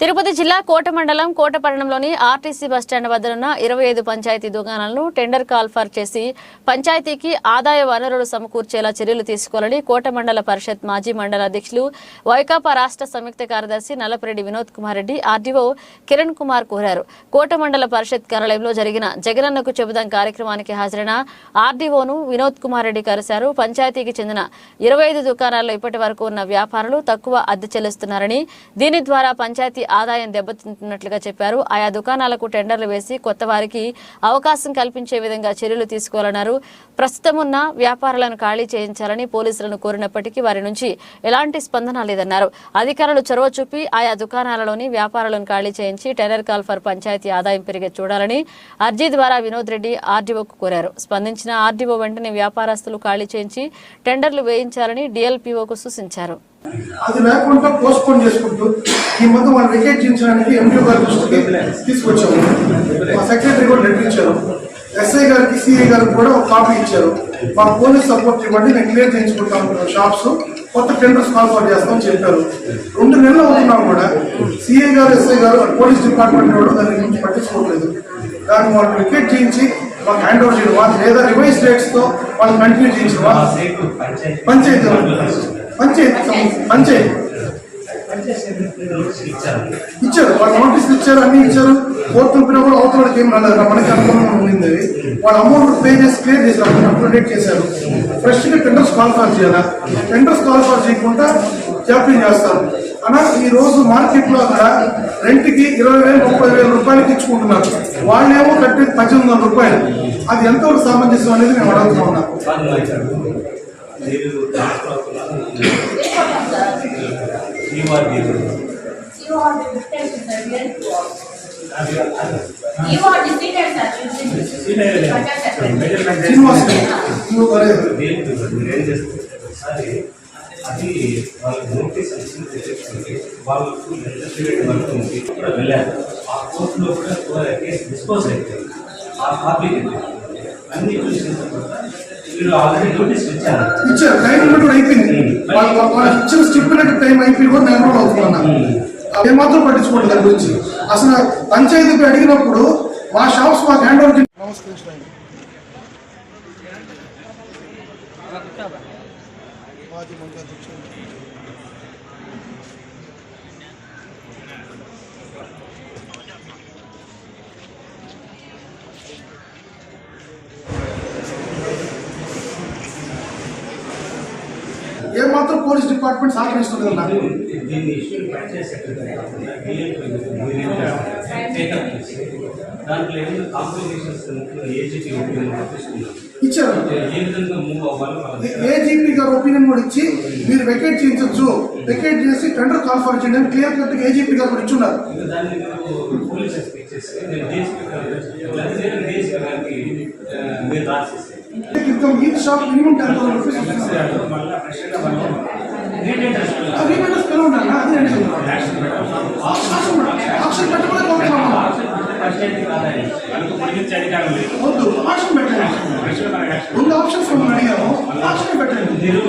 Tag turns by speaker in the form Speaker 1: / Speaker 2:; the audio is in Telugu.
Speaker 1: తిరుపతి జిల్లా కోట మండలం కోటపట్టణంలోని ఆర్టీసీ బస్టాండ్ వద్దనున్న ఇరవై ఐదు పంచాయతీ దుకాణాలను టెండర్ కాల్ఫర్ చేసి పంచాయతీకి ఆదాయ వనరులు సమకూర్చేలా చర్యలు తీసుకోవాలని కోట మండల పరిషత్ మాజీ మండల అధ్యక్షులు వైకాపా రాష్ట్ర సంయుక్త కార్యదర్శి నల్లపరెడ్డి వినోద్ కుమార్ రెడ్డి ఆర్డీఓ కిరణ్ కుమార్ కోరారు. కోట మండల పరిషత్ కార్యాలయంలో జరిగిన జగనన్నకు చెబుదాం కార్యక్రమానికి హాజరైన ఆర్డీఓను వినోద్ కుమార్ రెడ్డి కలిశారు. పంచాయతీకి చెందిన ఇరవై ఐదు దుకాణాల్లో ఇప్పటి వరకు ఉన్న వ్యాపారులు తక్కువ అద్దె చెల్లిస్తున్నారని దీని ద్వారా పంచాయతీ ఆదాయం దెబ్బతింటున్నట్లుగా చెప్పారు. ఆయా దుకాణాలకు టెండర్లు వేసి కొత్త వారికి అవకాశం కల్పించే విధంగా చర్యలు తీసుకోవాలన్నారు. ప్రస్తుతం ఉన్న వ్యాపారాలను ఖాళీ చేయించాలని పోలీసులను కోరినప్పటికీ వారి నుంచి ఎలాంటి స్పందన లేదన్నారు. అధికారులు చొరవ చూపి ఆయా దుకాణాలలోని వ్యాపారాలను ఖాళీ చేయించి టెండర్ కాల్ ఫర్ పంచాయతీ ఆదాయం పెరిగే చూడాలని అర్జీ ద్వారా వినోద్ రెడ్డి ఆర్డీఓకు కోరారు. స్పందించిన ఆర్డీఓ వెంటనే వ్యాపారస్తులు ఖాళీ చేయించి టెండర్లు వేయించాలని డిఎల్పీఓకు సూచించారు.
Speaker 2: అది లేకుండా పోస్ట్ పోన్ చేసుకుంటూ ఈ మధ్య వాళ్ళు వికెట్ చేయించడానికి ఎంపీ గారి దృష్టికి తీసుకొచ్చాము. మా సెక్రటరీ కూడా లెటర్ ఇచ్చారు. ఎస్ఐ గారికి సిఐ గారికి కూడా ఒక కాపీ ఇచ్చారు. మా పోలీస్ సపోర్ట్ ఇవ్వండి నేను క్లియర్ చేయించుకుంటాం షాప్స్ కొత్త టెండర్స్ కాల్ఫర్ చేస్తామని చెప్పారు. రెండు నెలలు అవుతున్నాం కూడా సిఐ గారు ఎస్ఐ గారు పోలీస్ డిపార్ట్మెంట్ కూడా దాని గురించి పట్టించుకోవట్లేదు. దాన్ని వాళ్ళు వికెట్ చేయించి మాకు హ్యాండ్ ఓవర్ చేయడమా లేదా రివైజ్ రేట్స్తో వాళ్ళు కంటిన్యూ చేయించడం పంచాయతీ మంచి మంచి ఇచ్చారు వాళ్ళు నోటీసులు ఇచ్చారు అన్ని ఇచ్చారు. కోర్టు పంపినా కూడా అవతల వాళ్ళకి ఏం రాలేదు. మనకి అనుభవం ఉండింది అది. వాళ్ళు అమౌంట్ పే చేసి క్లియర్ చేశారు అప్డేట్ చేశారు. ఫ్రెష్గా టెండర్స్ కాల్ఫర్ చేయాలా? టెండర్స్ కాల్ఫర్ చేయకుండా జాప్యం చేస్తారు. అన్నా ఈ రోజు మార్కెట్లో అక్కడ రెంట్కి ఇరవై వేలు ముప్పై వేల రూపాయలకి ఇచ్చుకుంటున్నారు. వాళ్ళేమో కట్టేది పద్దెనిమిది వందల రూపాయలు. అది ఎంతవరకు సామంజస్యం అనేది నేను అడుగుతున్నా
Speaker 3: దేవుడు are the
Speaker 2: అది
Speaker 4: వాళ్ళకి నోటీస్ ఇచ్చిన తెచ్చుకుంటే వాళ్ళకు లెజిస్లేటివ్ వర్క్ ఉంది కూడా వెళ్ళారు ఆ కోర్టులో కూడా కేసు డిస్పోజ్ అయిపోయింది ఆ కాపీ అన్ని చూసిన తర్వాత ఇచ్చారు.
Speaker 2: టైం కూడా అయిపోయింది. వాళ్ళు ఇచ్చిన స్టిప్యులేటెడ్ టైం అయిపోయి కూడా నేను కూడా అవుతున్నా ఏమాత్రం పట్టించుకోండి దాని గురించి. అసలు పంచాయతీకి అడిగినప్పుడు మా షాప్స్ మాకు హ్యాండ్ ఓవర్ నమస్కరించండి మాజీ మంత్రి అధ్యక్షుడు ఏమాత్రం పోలీస్ డిపార్ట్మెంట్ సహకరిస్తుంది నాకు? ఇచ్చారు.
Speaker 4: ఏ
Speaker 2: ఏజీపీ గారు ఒపీనియన్ కూడా ఇచ్చి మీరు వెకేట్ చేయించవచ్చు వెకేట్ చేసి టెండర్ కాల్ఫర్ చేయండి అని క్లియర్ కట్ ఏజీపీ గారు కూడా ఇచ్చున్నారు.
Speaker 4: మీరు రాసేసి
Speaker 2: క్రితం ఈ shop minimum ten thousand rupees
Speaker 4: మనకు పొడిగించే అధికారం లేదు.
Speaker 2: ఆప్షన్ పెట్టండి. ముందు ఆప్షన్స్ మనం అడిగాము. ఆప్షన్ పెట్టండి.
Speaker 4: మీరు?